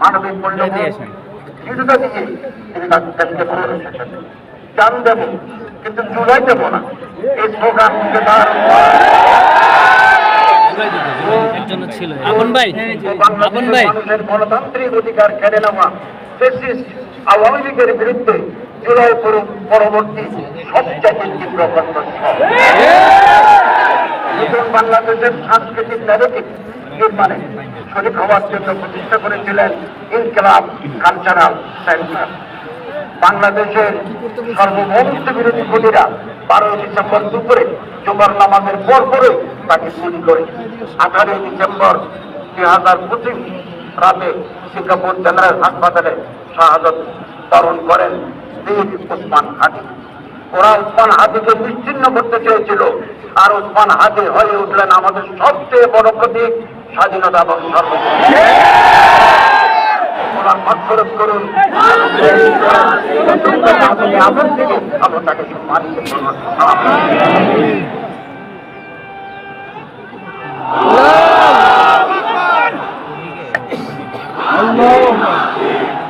মানবিক মূল্যবোধ কিছুটা দিয়ে তিনি এসেছেন জান দেব কিন্তু চুলাই দেব না। এই স্লোগান তার ছিল আপন ভাই আপন ভাই। গণতান্ত্রিক অধিকার কেড়ে নেওয়া ফেসিস্ট আওয়ামী লীগের বিরুদ্ধে জুলাই পর- পরবর্তী সবচেয়ে তীব্র বাংলাদেশের সাংস্কৃতিক ন্যারেটিভ নির্মাণে শরীর হওয়ার জন্য প্রতিষ্ঠা করেছিলেন ইনকলাব কালচারাল সেন্টার। বাংলাদেশের সর্বভৌমত্ব বিরোধী খুনিরা বারোই ডিসেম্বর দুপুরে জোবার নামাজের পর পরে তাকে গুলি করে। আঠারোই ডিসেম্বর দুই হাজার পঁচিশ রাতে সিঙ্গাপুর জেনারেল হাসপাতালে শাহাদত বরণ করেন বীর ওসমান হাদি। ওরা উসমান হাদিকে বিচ্ছিন্ন করতে চেয়েছিল। আর উসমান হাদি হয়ে উঠলেন আমাদের সবচেয়ে বড় প্রতীক স্বাধীনতা এবং সর্বোচ্চ করুন আমরা তাকে সম্মানিত গায়ে গায়ে